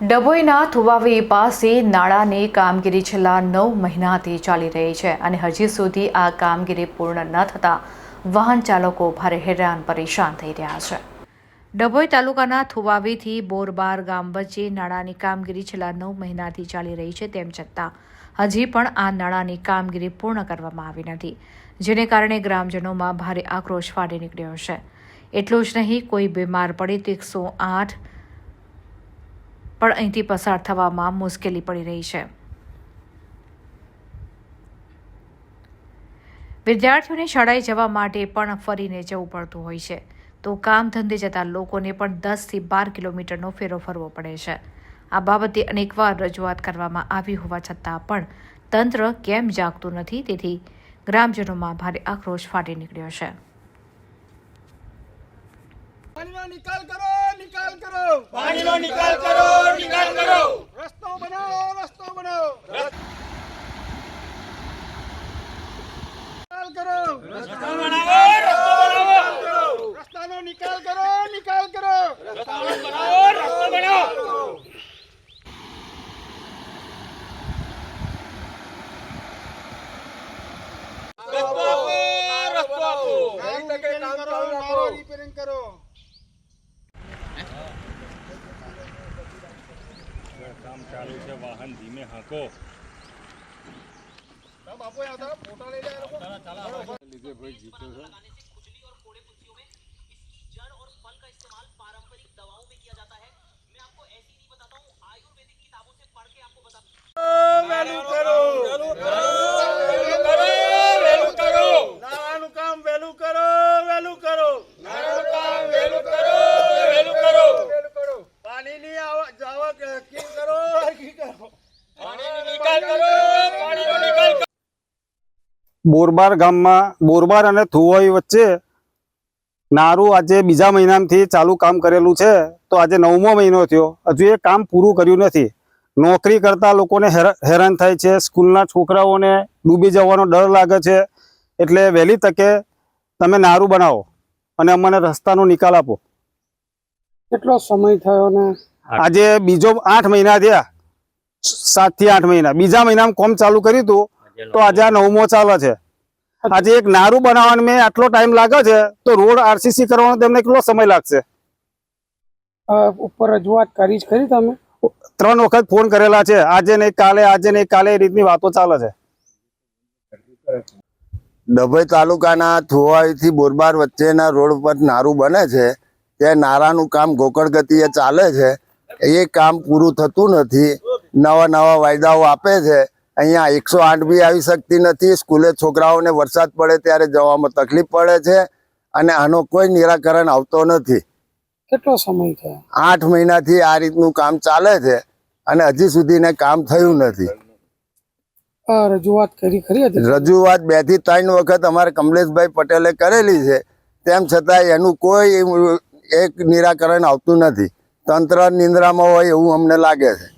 ડભોઈના થુવાવી પાસે નાળાની કામગીરી છેલ્લા નવ મહિનાથી ચાલી રહી છે અને હજી સુધી આ કામગીરી પૂર્ણ ન થતાં વાહન ચાલકો ભારે હેરાન પરેશાન થઈ રહ્યા છે. ડભોઈ તાલુકાના થુવાવીથી બોરબાર ગામ વચ્ચે નાળાની કામગીરી છેલ્લા નવ મહિનાથી ચાલી રહી છે તેમ છતાં હજી પણ આ નાળાની કામગીરી પૂર્ણ કરવામાં આવી નથી, જેને કારણે ગ્રામજનોમાં ભારે આક્રોશ ફાટી નીકળ્યો છે. એટલું જ નહીં, કોઈ બીમાર પડે તો એકસો આઠ પણ અહીંથી પસાર થવામાં મુશ્કેલી પડી રહી છે. વિદ્યાર્થીઓને શાળાએ જવા માટે પણ ફરીને જવું પડતું હોય છે. તો કામ ધંધે જતા લોકોને પણ દસથી બાર કિલોમીટરનો ફેરો ફરવો પડે છે. આ બાબતે અનેકવાર રજૂઆત કરવામાં આવી હોવા છતાં પણ તંત્ર કેમ જાગતું નથી તેથી ગ્રામજનોમાં ભારે આક્રોશ ફાટી નીકળ્યો છે. પાણીનો નિકાલ કરો નિકાલ કરો. પાણીનો નિકાલ કરો. કરો. રસ્તો બનાવો રસ્તો બનાવો. નિકાલ કરો. રસ્તો બનાવો રસ્તો બનાવો. રસ્તાનો નિકાલ કરો નિકાલ કરો. રસ્તો બનાવો રસ્તો બનાવો. રસ્તો આપો રસ્તો આપો. રિપેરિંગ કરો રિપેરિંગ કરો. ચાલુ છે વાહન ધીમે હાંકો બાપુ આ તારા ફોટા લઈ લે આ લોકો વેલું કરો વેલું કરો વેલું કરો નાવાનું કામ વહેલું કરો વહેલું કરો નાનું કામ વેલું કરો વેલું કરો વહેલું કરો કરો? કી કરો? બોરબાર ગામમાં બોરબાર અને થુવાઈ વચ્ચે નારું આજે બીજા મહિનાથી ચાલુ કામ કરેલું છે. તો આજે નવમો મહિનો થયો. હજુ એ કામ પૂરું કર્યું નથી. નોકરી કરતા લોકોને હેરા- હેરાન થાય છે. સ્કૂલના છોકરાઓને ડૂબી જવાનો ડર લાગે છે. એટલે વહેલી તકે તમે નારું બનાવો અને અમને રસ્તાનો નિકાલ આપો. કેટલો સમય થયો ને? આજે બીજો આઠ મહિના થયા. સાતથી આઠ મહિના. બીજા મહિનામાં કોમ ચાલુ કર્યું હતું તો આજે આ નવમો ચાલે છે. આજે એક નારું બનાવવાનું મેં આટલો ટાઈમ લાગે છે તો રોડ આરસીસી કરવાનો તેમને કેટલો સમય લાગશે? ઉપર રજૂઆત કરી જ ખરી તમે? ત્રણ વખત ફોન કરેલા છે આજે નહીં કાલે આજે નહીં કાલે એ રીતની વાતો ચાલે છે. ડભોઈ તાલુકાના થુવાઈથી બોરબાર વચ્ચેના રોડ પર નારું બને છે તે નારાનું કામ ગોકળ ગતિએ ચાલે છે એ કામ પૂરું થતું નથી. નવા નવા વાયદાઓ આપે છે. અહીંયા એકસો આઠ બી આવી શકતી નથી. સ્કૂલે છોકરાઓને વરસાદ પડે ત્યારે જવામાં તકલીફ પડે છે અને આનો કોઈ નિરાકરણ આવતો નથી. કેટલો સમય થયો? આઠ મહિનાથી આ રીતનું કામ ચાલે છે અને હજી સુધીને કામ થયું નથી. રજૂઆત કરી ખરી હતી? રજૂઆત બેથી ત્રણ વખત અમારે કમલેશભાઈ પટેલે કરેલી છે. તેમ છતાં એનું કોઈ એક નિરાકરણ આવતું નથી. તંત્ર નિંદ્રામાં હોય એવું અમને લાગે છે.